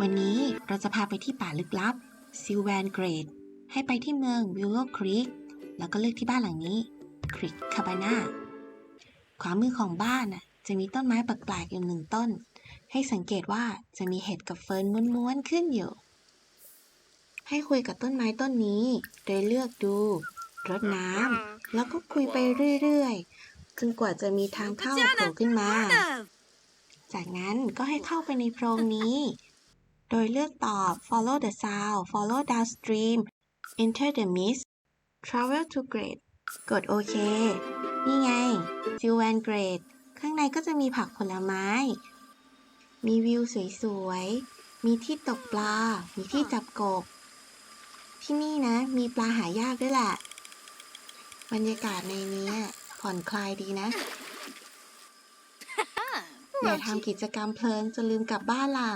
วันนี้เราจะพาไปที่ป่าลึกลับซิลแวนเกรด ให้ไปที่เมืองวิลโลครีกแล้วก็เลือกที่บ้านหลังนี้คริกคาบานาขวามือของบ้านจะมีต้นไม้แปลกๆอยู่หนึ่งต้น ให้สังเกตว่าจะมีเห็ดกับเฟิร์นม้วนๆขึ้นอยู่ ให้คุยกับต้นไม้ต้นนี้ โดยเลือกดูรดน้ำแล้วก็คุยไปเรื่อยๆจนกว่าจะมีทางเข้าโผล่ขึ้นมา จากนั้นก็ให้เข้าไปในโพรงนี้ โดยเลือกตอบ follow the sound follow downstream enter the mist travel to grade กดโอเค นี่ไง s i l v a n Grade ข้างในก็จะมีผักผลไม้ มีวิวสวยๆ มีที่ตกปลา มีที่จับกบ ที่นี่นะ มีปลาหายากด้วยแหละ บรรยากาศในนี้ผ่อนคลายดีนะ อย่าทำกิจกรรมเพลินจนลืมกลับบ้านล่ะ